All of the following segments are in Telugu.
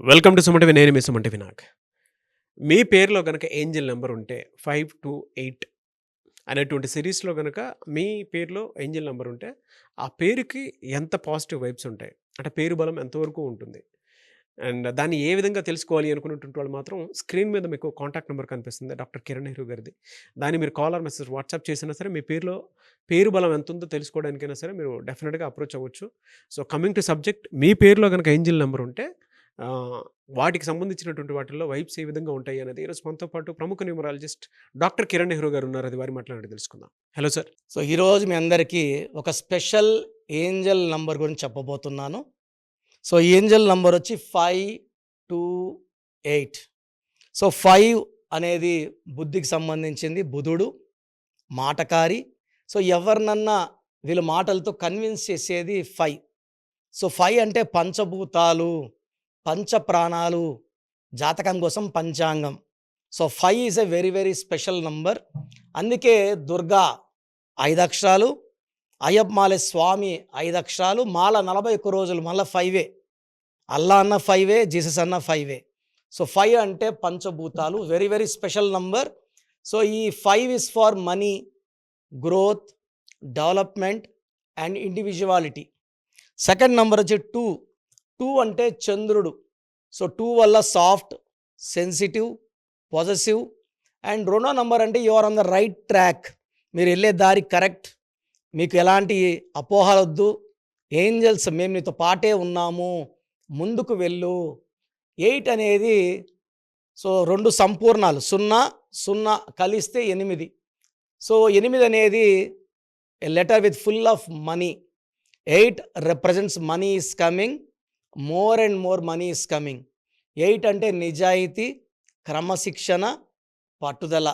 వెల్కమ్ టు సుమంటివి నేను మీ సుమంటి వినాయక్ మీ పేరులో కనుక ఏంజిల్ నెంబర్ ఉంటే ఫైవ్ టూ ఎయిట్ అనేటువంటి సిరీస్లో కనుక మీ పేరులో ఏంజిల్ నెంబర్ ఉంటే ఆ పేరుకి ఎంత పాజిటివ్ వైబ్స్ ఉంటాయి? అంటే పేరు బలం ఎంతవరకు ఉంటుంది? అండ్ దాన్ని ఏ విధంగా తెలుసుకోవాలి అనుకున్నటువంటి వాళ్ళు మాత్రం స్క్రీన్ మీద మీకు కాంటాక్ట్ నెంబర్ కనిపిస్తుంది డాక్టర్ కిరణ్ నెహ్రూ గారిది. దాన్ని మీరు కాలర్ మెసేజ్ వాట్సాప్ చేసినా సరే మీ పేరులో పేరు బలం ఎంత ఉందో తెలుసుకోవడానికైనా సరే మీరు డెఫినెట్గా అప్రోచ్ అవ్వచ్చు. సో కమింగ్ టు సబ్జెక్ట్ మీ పేరులో కనుక ఏంజిల్ నెంబర్ ఉంటే వాటికి సంబంధించినటువంటి వాటిల్లో వైబ్స్ ఏ విధంగా ఉంటాయి అనేది ఈరోజు మనతో పాటు ప్రముఖ న్యూమరాలజిస్ట్ డాక్టర్ కిరణ్ నెహ్రూ గారు ఉన్నారు. అది వారి మాట్లాడి తెలుసుకుందాం. Hello sir. సో ఈరోజు మీ అందరికీ ఒక స్పెషల్ ఏంజల్ నంబర్ గురించి చెప్పబోతున్నాను. సో ఏంజల్ నంబర్ వచ్చి five two eight. So five అనేది బుద్ధికి సంబంధించింది బుధుడు మాటకారి. సో ఎవరినన్నా వీళ్ళ మాటలతో కన్విన్స్ చేసేది ఫైవ్. సో ఫైవ్ అంటే పంచభూతాలు. పంచ ప్రాణాలు జాతకం కోసం పంచాంగం. So five is a very very special number. అందుకే దుర్గా ఐదు అక్షరాలు అయ్యప్మాలే స్వామి ఐదు అక్షరాలు మాల నలభై ఒక్క రోజులు మళ్ళీ ఫైవే. అల్లా అన్న ఫైవే జీసస్ అన్న ఫైవే. సో ఫైవ్ అంటే పంచభూతాలు very very special number. So ఈ five is for money growth development and individuality. Second number వచ్చి టూ. టూ అంటే చంద్రుడు. సో టూ వల్ల సాఫ్ట్ సెన్సిటివ్ పాజిటివ్ అండ్ రెండో నంబర్ అంటే your on the right track. మీరు వెళ్ళే దారి కరెక్ట్. మీకు ఎలాంటి అపోహలొద్దు ఏంజల్స్ మేము నీతో పాటే ఉన్నాము. ముందుకు వెళ్ళు. ఎయిట్ అనేది సో రెండు సంపూర్ణాలు. సున్నా సున్నా కలిస్తే ఎనిమిది. సో ఎనిమిది అనేది letter with full of money. Eight represents money is coming more and more money is coming eight అంటే నిజాయితీ క్రమశిక్షణ పట్టుదల.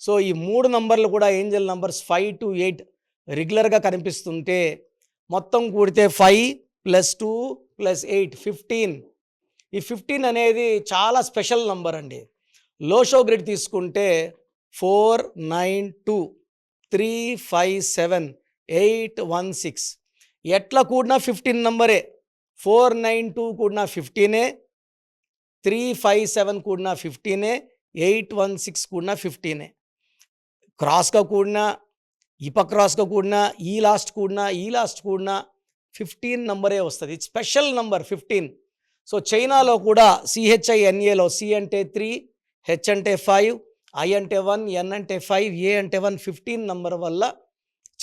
సో ఈ మూడు నంబర్లు కూడా angel numbers five two eight రెగ్యులర్గా కనిపిస్తుంటే మొత్తం కూడితే five plus two plus eight fifteen ఈ ఫిఫ్టీన్ అనేది చాలా స్పెషల్ నంబర్ అండి. లోషో గ్రిడ్ తీసుకుంటే four nine two three five seven eight one six ఎట్లా కూడినా ఫిఫ్టీన్ నంబరే. ఫోర్ నైన్ టూ కూడిన ఫిఫ్టీనే త్రీ ఫైవ్ సెవెన్ కూడిన ఫిఫ్టీనే ఎయిట్ వన్ సిక్స్ కూడిన ఫిఫ్టీనే. క్రాస్గా కూడిన ఇప క్రాస్గా కూడిన ఈ లాస్ట్ కూడిన ఈ లాస్ట్ కూడిన ఫిఫ్టీన్ నంబరే వస్తుంది. Special number fifteen. సో చైనాలో కూడా సిహెచ్ఐఎన్ఏలో సి అంటే త్రీ హెచ్ అంటే ఫైవ్ ఐ అంటే వన్ ఎన్ అంటే ఫైవ్ ఏ అంటే వన్ ఫిఫ్టీన్ నంబర్ వల్ల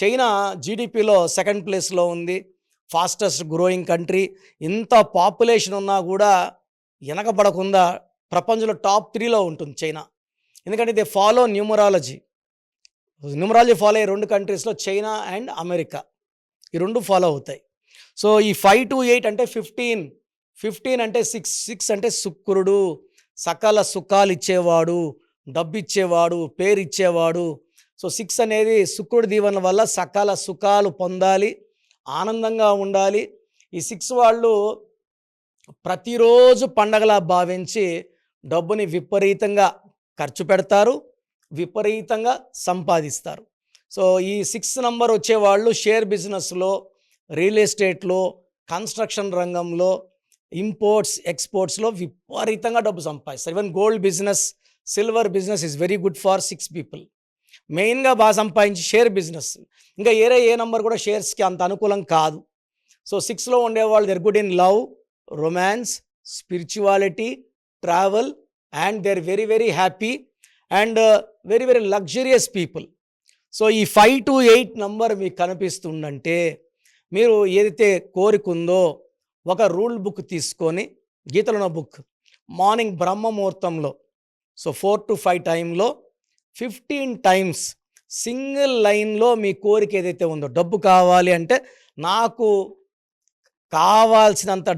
చైనా జీడిపిలో సెకండ్ ప్లేస్లో ఉంది. ఫాస్టెస్ట్ గ్రోయింగ్ కంట్రీ ఇంత పాపులేషన్ ఉన్నా కూడా వెనకబడకుండా ప్రపంచంలో టాప్ త్రీలో ఉంటుంది చైనా. ఎందుకంటే they follow numerology numerology follow అయ్యే రెండు కంట్రీస్లో చైనా అండ్ అమెరికా. ఈ రెండు ఫాలో అవుతాయి. సో ఈ ఫైవ్ టు ఎయిట్ అంటే ఫిఫ్టీన్ ఫిఫ్టీన్ అంటే సిక్స్ సిక్స్ అంటే శుక్రుడు. సకల సుఖాలు ఇచ్చేవాడు డబ్బు ఇచ్చేవాడు పేరు ఇచ్చేవాడు. సో సిక్స్ అనేది శుక్రుడి దీవెన వల్ల సకల సుఖాలు పొందాలి. ఆనందంగా ఉండాలి. ఈ సిక్స్ వాళ్ళు ప్రతిరోజు పండగలా భావించి డబ్బుని విపరీతంగా ఖర్చు పెడతారు విపరీతంగా సంపాదిస్తారు. సో ఈ సిక్స్ నంబర్ వచ్చేవాళ్ళు షేర్ బిజినెస్లో రియల్ ఎస్టేట్లో కన్స్ట్రక్షన్ రంగంలో ఇంపోర్ట్స్ ఎక్స్పోర్ట్స్లో విపరీతంగా డబ్బు సంపాదిస్తారు. Even gold business silver business is very good for six people. మెయిన్గా బాగా సంపాదించి షేర్ బిజినెస్. ఇంకా ఏరే ఏ నంబర్ కూడా షేర్స్కి అంత అనుకూలం కాదు. సో సిక్స్లో ఉండేవాళ్ళు they're good in love romance spirituality travel and they are very very happy and very very luxurious people. So ఈ ఫైవ్ టు ఎయిట్ నంబర్ మీకు కనిపిస్తుందంటే మీరు ఏదైతే కోరికుందో ఒక రూల్ బుక్ తీసుకొని గీతలో బుక్ మార్నింగ్ బ్రహ్మ ముహూర్తంలో సో ఫోర్ టు ఫైవ్ టైంలో ఫిఫ్టీన్ టైమ్స్ సింగిల్ లైన్లో మీ కోరిక ఏదైతే ఉందో డబ్బు కావాలి అంటే నాకు కావాల్సినంత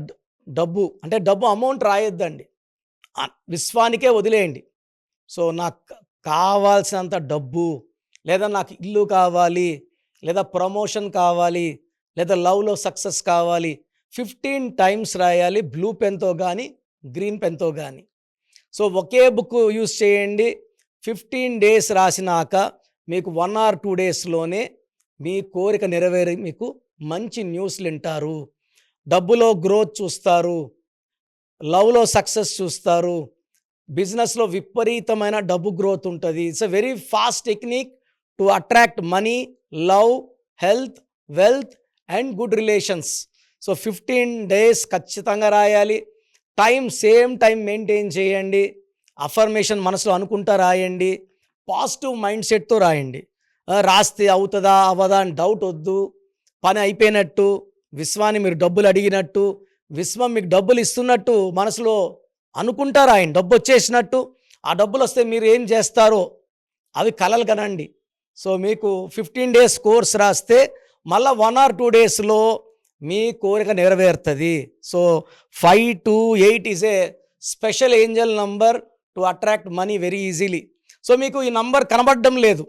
డబ్బు అంటే డబ్బు అమౌంట్ రాయొద్దండి. విశ్వానికే వదిలేయండి. సో నాకు కావాల్సినంత డబ్బు లేదా నాకు ఇల్లు కావాలి లేదా ప్రమోషన్ కావాలి లేదా లవ్లో సక్సెస్ కావాలి ఫిఫ్టీన్ టైమ్స్ రాయాలి బ్లూ పెన్తో కానీ గ్రీన్ పెన్తో కానీ సో ఒకే బుక్ యూస్ చేయండి. ఫిఫ్టీన్ డేస్ రాసినాక మీకు వన్ ఆర్ టూ డేస్లోనే మీ కోరిక నెరవేరి మీకు మంచి న్యూస్లు వింటారు. డబ్బులో గ్రోత్ చూస్తారు. లవ్లో సక్సెస్ చూస్తారు. బిజినెస్లో విపరీతమైన డబ్బు గ్రోత్ ఉంటుంది. It's a very fast technique to attract money love health wealth and good relations. So fifteen days ఖచ్చితంగా రాయాలి. టైం సేమ్ టైం మెయింటైన్ చేయండి. అఫర్మేషన్ మనసులో అనుకుంటా రాయండి. పాజిటివ్ మైండ్ సెట్తో రాయండి రాస్తే అవుతుందా అవ్వదా అని డౌట్ వద్దు. పని అయిపోయినట్టు విశ్వాన్ని మీరు డబ్బులు అడిగినట్టు విశ్వం మీకు డబ్బులు ఇస్తున్నట్టు మనసులో అనుకుంటా రాయండి. డబ్బు వచ్చేసినట్టు ఆ డబ్బులు వస్తే మీరు ఏం చేస్తారో అవి కలలు కనండి. సో మీకు ఫిఫ్టీన్ డేస్ కోర్స్ రాస్తే మళ్ళీ వన్ ఆర్ టూ డేస్లో మీ కోరిక నెరవేరుతుంది. So five two eight is a special angel number to attract money very easily so మీకు ఈ నంబర్ కనబడడం లేదు.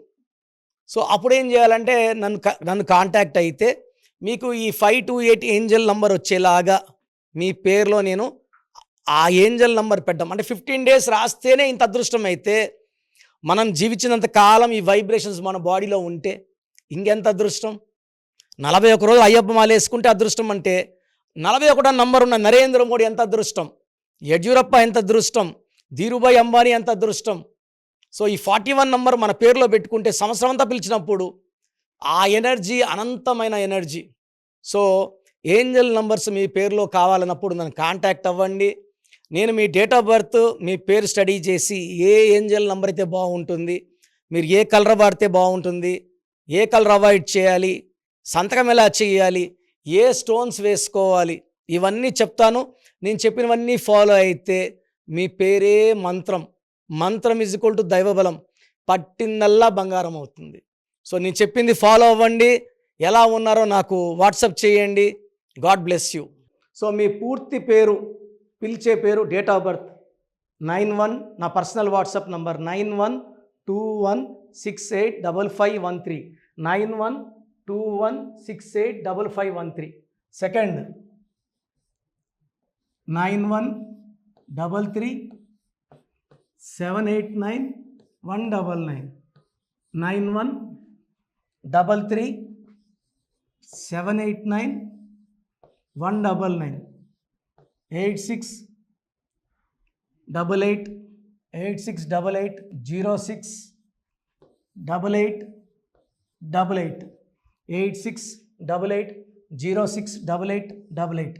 సో అప్పుడు ఏం చేయాలంటే నన్ను క- నన్ను కాంటాక్ట్ అయితే మీకు ఈ five two eight angel number వచ్చేలాగా మీ పేరులో నేను ఆ ఏంజల్ నంబర్ పెట్టడం. అంటే ఫిఫ్టీన్ డేస్ రాస్తేనే ఇంత అదృష్టం అయితే మనం జీవించినంత కాలం ఈ వైబ్రేషన్స్ మన బాడీలో ఉంటే ఇంకెంత అదృష్టం? నలభై ఒక రోజు అయ్యప్ప మాల వేసుకుంటే అదృష్టం అంటే నలభై ఒకటో నంబర్ ఉన్న నరేంద్ర మోడీ ఎంత అదృష్టం? యడ్యూరప్ప ఎంత అదృష్టం? ధీరుభాయ్ అంబానీ అంత అదృష్టం. సో ఈ ఫార్టీ వన్ నంబర్ మన పేరులో పెట్టుకుంటే సంవత్సరం అంతా పిలిచినప్పుడు ఆ ఎనర్జీ అనంతమైన ఎనర్జీ. సో ఏంజల్ నంబర్స్ మీ పేరులో కావాలన్నప్పుడు నన్ను కాంటాక్ట్ అవ్వండి. నేను మీ డేట్ ఆఫ్ బర్త్ మీ పేరు స్టడీ చేసి ఏ ఏంజల్ నంబర్ అయితే బాగుంటుంది మీరు ఏ కలర్ వాడితే బాగుంటుంది ఏ కలర్ అవాయిడ్ చేయాలి సంతకం ఎలా చేయాలి ఏ స్టోన్స్ వేసుకోవాలి ఇవన్నీ చెప్తాను. నేను చెప్పినవన్నీ ఫాలో అయితే మీ పేరే మంత్రం. మంత్రం ఇజ్ ఈక్వల్ టు దైవబలం. పట్టిందల్లా బంగారం అవుతుంది. సో నేను చెప్పింది ఫాలో అవ్వండి. ఎలా ఉన్నారో నాకు వాట్సప్ చేయండి. గాడ్ బ్లెస్ యూ సో మీ పూర్తి పేరు పిలిచే పేరు date of birth nine one నా personal WhatsApp number nine one two one six eight double five one three. Nine one two one six eight double five one three. Second. Nine one double three seven eight nine one double nine. Nine one double three seven eight nine one double nine. Eight six double eight eight six double eight zero six double eight double eight. Eight six double eight zero six double eight double eight.